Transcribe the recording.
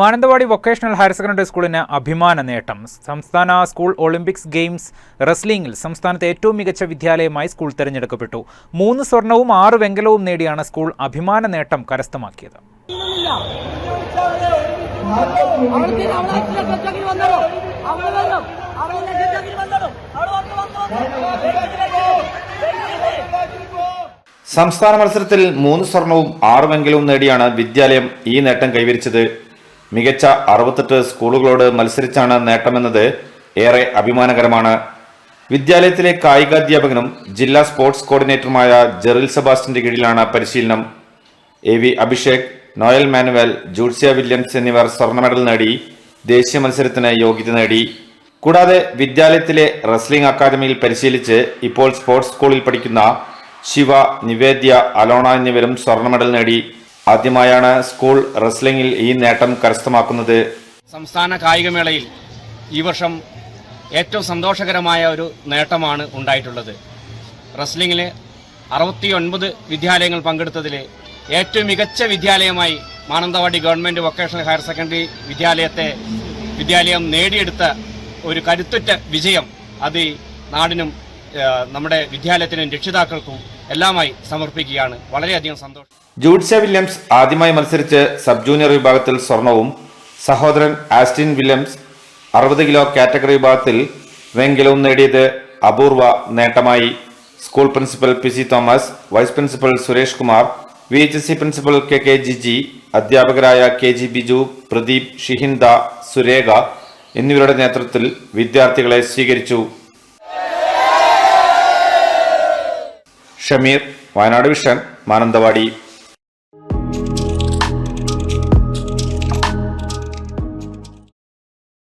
Mananthavady vocational higher secondary സ്കൂളിന് അഭിമാന നേട്ടം. സംസ്ഥാന സ്കൂൾ ഒളിമ്പിക്സ് ഗെയിംസ് റെസ്ലിംഗിൽ സംസ്ഥാനത്തെ ഏറ്റവും മികച്ച വിദ്യാലയമായി സ്കൂൾ തിരഞ്ഞെടുക്കപ്പെട്ടു. മൂന്ന് സ്വർണവും ആറ് വെങ്കലവും നേടിയാണ് സ്കൂൾ അഭിമാന നേട്ടം കരസ്ഥമാക്കിയത്. സംസ്ഥാന മത്സരത്തിൽ മൂന്ന് സ്വർണവും ആറ് വെങ്കലവും നേടിയാണ് വിദ്യാലയം ഈ നേട്ടം കൈവരിച്ചത്. മികച്ച അറുപത്തെട്ട് സ്കൂളുകളോട് മത്സരിച്ചാണ് നേട്ടമെന്നത് ഏറെ അഭിമാനകരമാണ്. വിദ്യാലയത്തിലെ കായികാധ്യാപകനും ജില്ലാ സ്പോർട്സ് കോർഡിനേറ്ററുമായ ജെറിൽ സെബാസ്റ്റിന്റെ കീഴിലാണ് പരിശീലനം. എ വി അഭിഷേക് നോയൽ മാനുവൽ ജൂഡ്സിയ വില്യംസ് എന്നിവർ സ്വർണ മെഡൽ നേടി ദേശീയ മത്സരത്തിന് യോഗ്യത നേടി. കൂടാതെ വിദ്യാലയത്തിലെ റെസ്ലിംഗ് അക്കാദമിയിൽ പരിശീലിച്ച് ഇപ്പോൾ സ്പോർട്സ് സ്കൂളിൽ പഠിക്കുന്ന ശിവ നിവേദ്യ അലോണ എന്നിവരും സ്വർണ മെഡൽ നേടി. ആദ്യമായാണ് സ്കൂൾ റെസ്ലിംഗിൽ ഈ നേട്ടം കരസ്ഥമാക്കുന്നത്. സംസ്ഥാന കായികമേളയിൽ ഈ വർഷം ഏറ്റവും സന്തോഷകരമായ ഒരു നേട്ടമാണ് ഉണ്ടായിട്ടുള്ളത്. റെസ്ലിംഗിൽ അറുപത്തി ഒൻപത് വിദ്യാലയങ്ങൾ പങ്കെടുത്തതിൽ ഏറ്റവും മികച്ച വിദ്യാലയമായി Mananthavady government vocational higher secondary വിദ്യാലയത്തെ വിദ്യാലയം നേടിയെടുത്ത ഒരു കരുത്തുറ്റ വിജയം അത് നാടിനും നമ്മുടെ വിദ്യാലയത്തിനും രക്ഷിതാക്കൾക്കും എല്ലാമായി സമർപ്പിക്കുകയാണ്. വളരെയധികം സന്തോഷം. ജൂഡ്സ വില്യംസ് ആദ്യമായി മത്സരിച്ച് സബ് ജൂനിയർ വിഭാഗത്തിൽ സ്വർണവും സഹോദരൻ ആസ്റ്റിൻ വില്യംസ് അറുപത് കിലോ കാറ്റഗറി വിഭാഗത്തിൽ വെങ്കലവും നേടിയത് അപൂർവ നേട്ടമായി. School principal P C Thomas vice principal Suresh Kumar V H S C principal K K Jiji അധ്യാപകരായ കെ ജി ബിജു പ്രദീപ് ഷിഹിന്ദ സുരേഖ എന്നിവരുടെ നേതൃത്വത്തിൽ വിദ്യാർത്ഥികളെ സ്വീകരിച്ചു. ഷമീർ വയനാട് വിഷൻ മാനന്തവാടി.